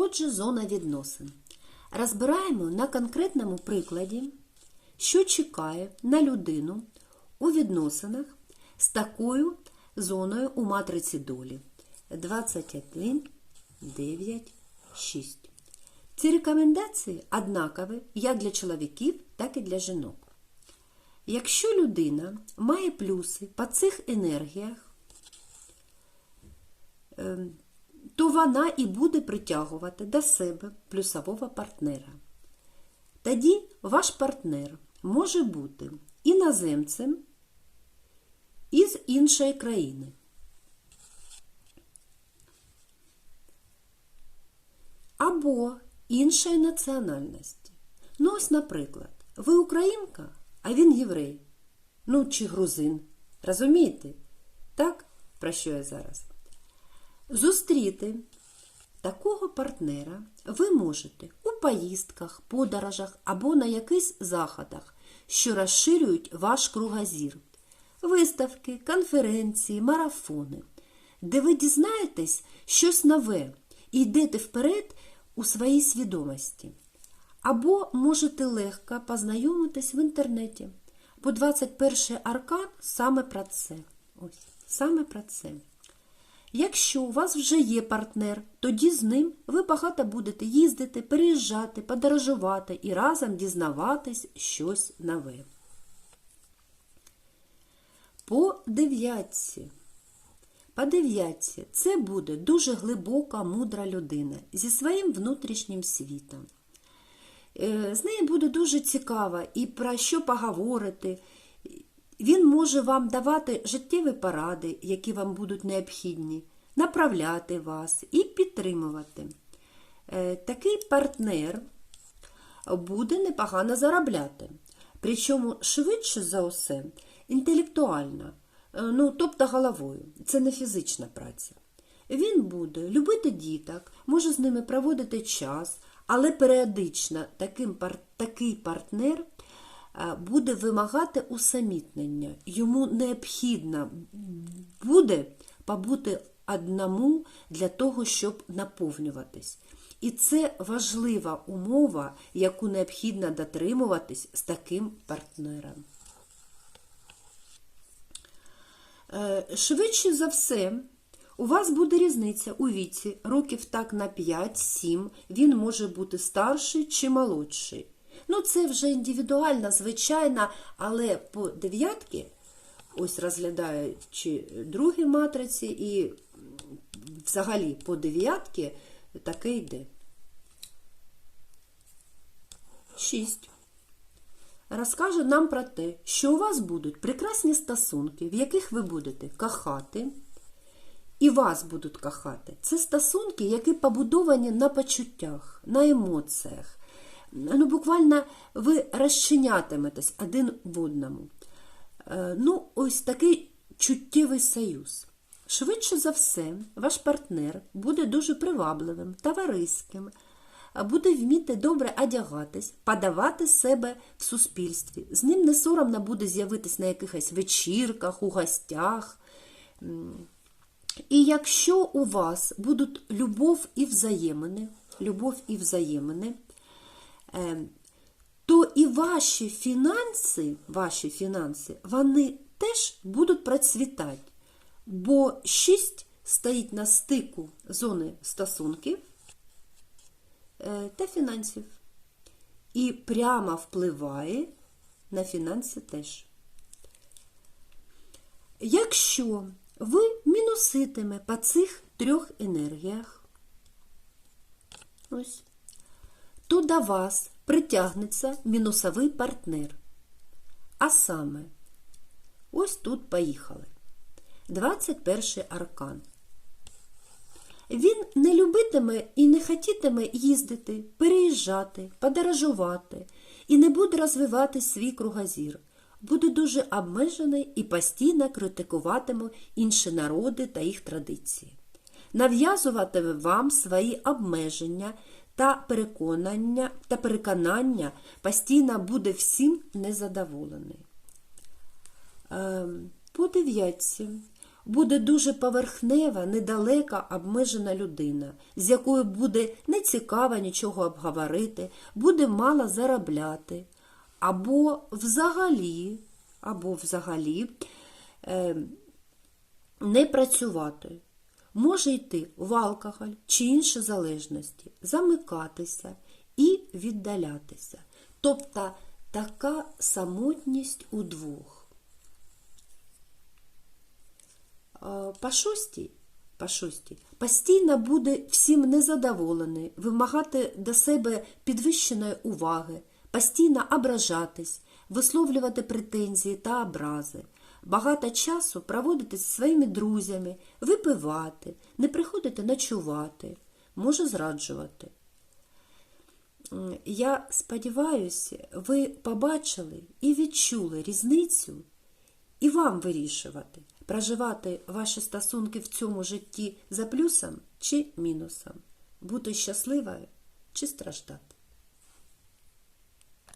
Отже, зона відносин. Розбираємо на конкретному прикладі, що чекає на людину у відносинах з такою зоною у матриці долі 21, 9, 6. Ці рекомендації однакові як для чоловіків, так і для жінок. Якщо людина має плюси по цих енергіях, ем, то вона і буде притягувати до себе плюсового партнера. Тоді ваш партнер може бути іноземцем із іншої країни. Або іншої національності. Ну, ось, наприклад, ви українка, а він єврей. Ну, чи грузин. Розумієте? Так, про що я зараз? Зустріти такого партнера ви можете у поїздках, подорожах або на якихось заходах, що розширюють ваш кругозір, виставки, конференції, марафони, де ви дізнаєтесь щось нове і йдете вперед у своїй свідомості. Або можете легко познайомитись в інтернеті. Бо 21 аркан саме про це. Ось, саме про це. Якщо у вас вже є партнер, тоді з ним ви багато будете їздити, переїжджати, подорожувати і разом дізнаватись щось нове. По дев'ятці. По дев'ятці це буде дуже глибока, мудра людина зі своїм внутрішнім світом. Е, З нею буде дуже цікаво і про що поговорити. Він може вам давати життєві поради, які вам будуть необхідні, направляти вас і підтримувати. Е, Такий партнер буде непогано заробляти. Причому швидше за усе інтелектуально, е, ну, тобто головою. Це не фізична праця. Він буде любити діток, може з ними проводити час, але періодично таким, такий партнер буде вимагати усамітнення. Йому необхідно буде побути одному для того, щоб наповнюватись. І це важлива умова, яку необхідно дотримуватись з таким партнером. Е, Швидше за все, у вас буде різниця у віці, років так на 5-7, він може бути старший чи молодший. Ну, це вже індивідуально, звичайно, але по дев'ятки, ось розглядаючи другі матриці, і взагалі по дев'ятки таке йде. 6 розкаже нам про те, що у вас будуть прекрасні стосунки, в яких ви будете кохати, і вас будуть кохати. Це стосунки, які побудовані на почуттях, на емоціях. Ну, буквально ви розчинятиметесь один в одному. Е, Ну, ось такий чуттєвий союз. Швидше за все, ваш партнер буде дуже привабливим, товариським, буде вміти добре одягатись, подавати себе в суспільстві. З ним не соромно буде з'явитись на якихось вечірках, у гостях. І якщо у вас будуть любов і взаємини, любов і взаємини, то і ваші фінанси, ваші фінанси, вони теж будуть процвітати. Бо 6 стоїть на стику зони стосунків е, та фінансів. І прямо впливає на фінанси теж. Якщо ви мінуситиме по цих трьох енергіях, ось, то до вас притягнеться мінусовий партнер. А саме, ось тут поїхали. 21 аркан. Він не любитиме і не хотітиме їздити, переїжджати, подорожувати і не буде розвивати свій кругозір. Буде дуже обмежений і постійно критикуватиме інші народи та їх традиції. Нав'язуватиме вам свої обмеження та переконання та переконання постійно буде всім незадоволений. Ем, По дев'ятці. буде дуже поверхнева, недалека, обмежена людина, з якою буде нецікаво нічого обговорити, буде мало заробляти, або взагалі, або взагалі е, не працювати. Може йти в алкоголь чи інші залежності, замикатися і віддалятися. Тобто така самотність у двох. По шостій, по шостій, постійно буде всім незадоволений, вимагати до себе підвищеної уваги, постійно ображатись, висловлювати претензії та образи, багато часу проводити зі своїми друзями, випивати, не приходити ночувати, може зраджувати. Я сподіваюся, ви побачили і відчули різницю, і вам вирішувати, проживати ваші стосунки в цьому житті за плюсом чи мінусом, бути щасливою чи страждати.